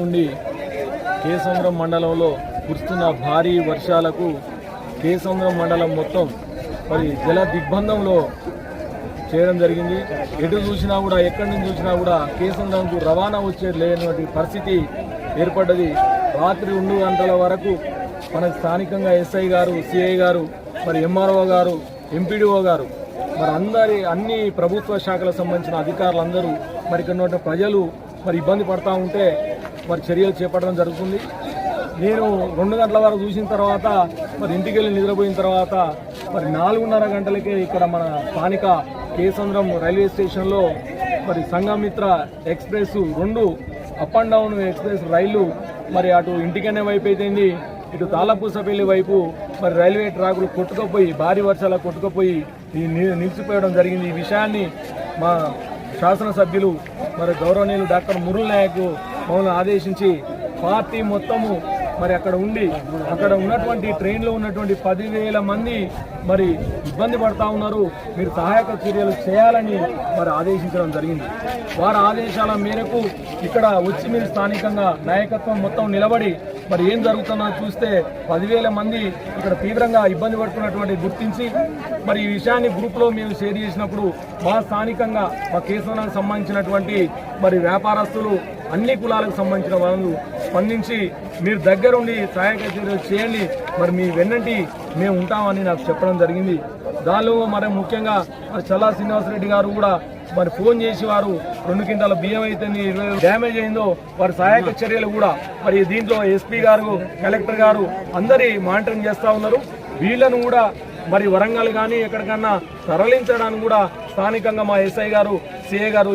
నుండి కేసముద్రం మండలంలో కురుస్తున్న భారీ వర్షాలకు కేసముద్రం మండలం మొత్తం మరి జల దిగ్బంధంలో చేయడం జరిగింది. ఎటు చూసినా కూడా ఎక్కడి నుంచి చూసినా కూడా కేసముద్రంకు రవాణా వచ్చే లేనటువంటి పరిస్థితి ఏర్పడ్డది. రాత్రి రెండు గంటల వరకు మన స్థానికంగా ఎస్ఐ గారు సిఐ గారు మరి ఎంఆర్ఓ గారు ఎంపీడీఓ గారు మరి అందరి అన్ని ప్రభుత్వ శాఖలకు సంబంధించిన అధికారులందరూ మరి ఇక్కడ ప్రజలు మరి ఇబ్బంది పడతా ఉంటే మరి చర్యలు చేపట్టడం జరుగుతుంది. నేను రెండు గంటల వరకు చూసిన తర్వాత మరి ఇంటికి వెళ్ళి నిద్రపోయిన తర్వాత మరి నాలుగున్నర గంటలకే ఇక్కడ మన స్థానిక కేసంద్రం రైల్వే స్టేషన్లో మరి సంఘమిత్ర ఎక్స్ప్రెస్ రెండు అప్ అండ్ డౌన్ ఎక్స్ప్రెస్ రైళ్ళు మరి అటు ఇంటికనే వైపు అయితేంది ఇటు తాళపూసపల్లి వైపు మరి రైల్వే ట్రాకులు కొట్టుకుపోయి భారీ వర్షాలు కొట్టుకుపోయి ఈ నిలిచిపోయడం జరిగింది. ఈ విషయాన్ని మా శాసనసభ్యులు మరి గౌరవనీయులు డాక్టర్ మురుల్ నాయక్ మమ్మల్ని ఆదేశించి పార్టీ మొత్తము మరి అక్కడ ఉండి అక్కడ ఉన్నటువంటి ట్రైన్లో ఉన్నటువంటి పదివేల మంది మరి ఇబ్బంది పడతా ఉన్నారు. మీరు సహాయక చర్యలు చేయాలని మరి ఆదేశించడం జరిగింది. వారి ఆదేశాల మేరకు ఇక్కడ వచ్చి మీరు స్థానికంగా నాయకత్వం మొత్తం నిలబడి మరి ఏం జరుగుతుందో చూస్తే పదివేల మంది ఇక్కడ తీవ్రంగా ఇబ్బంది పడుతున్నటువంటి గుర్తించి మరి ఈ విషయాన్ని గ్రూప్లో మేము షేర్ చేసినప్పుడు మా స్థానికంగా మా కేసులకు సంబంధించినటువంటి మరి వ్యాపారస్తులు అన్ని కులాలకు సంబంధించిన వాళ్ళు స్పందించి మీరు దగ్గరుండి సహాయక చర్యలు చేయండి. మరి మీ వెన్నంటి మేము ఉంటామని నాకు చెప్పడం జరిగింది. దానిలో మరి ముఖ్యంగా మరి చల్లా శ్రీనివాసరెడ్డి గారు కూడా మరి ఫోన్ చేసి వారు రెండు కింటాల బియ్యం అయితే డ్యామేజ్ అయిందో వారి సహాయక చర్యలు కూడా మరి దీంట్లో ఎస్పీ గారు కలెక్టర్ గారు అందరి మానిటరింగ్ చేస్తూ ఉన్నారు. వీళ్ళను కూడా మరి వరంగల్ కానీ ఎక్కడికన్నా తరలించడానికి కూడా స్థానికంగా మా ఎస్ఐ గారు సిఏ గారు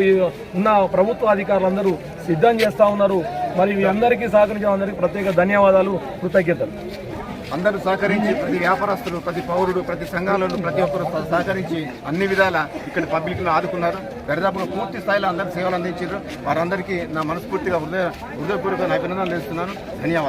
ఉన్న ప్రభుత్వ అధికారులందరూ సిద్ధం చేస్తూ ఉన్నారు. మరి అందరికీ సహకరించిన అందరికీ ప్రత్యేక ధన్యవాదాలు కృతజ్ఞతలు. అందరూ సహకరించి ప్రతి వ్యాపారస్తులు ప్రతి పౌరుడు ప్రతి సంఘాలలో ప్రతి ఒక్కరు సహకరించి అన్ని విధాల ఇక్కడ పబ్లిక్ను ఆదుకున్నారు. దరిదాపుగా పూర్తి స్థాయిలో అందరూ సేవలు అందించారు. వారందరికీ నా మనస్ఫూర్తిగా హృదయ హృదయపూర్వక అభినందనలు చేస్తున్నాను ధన్యవాదాలు.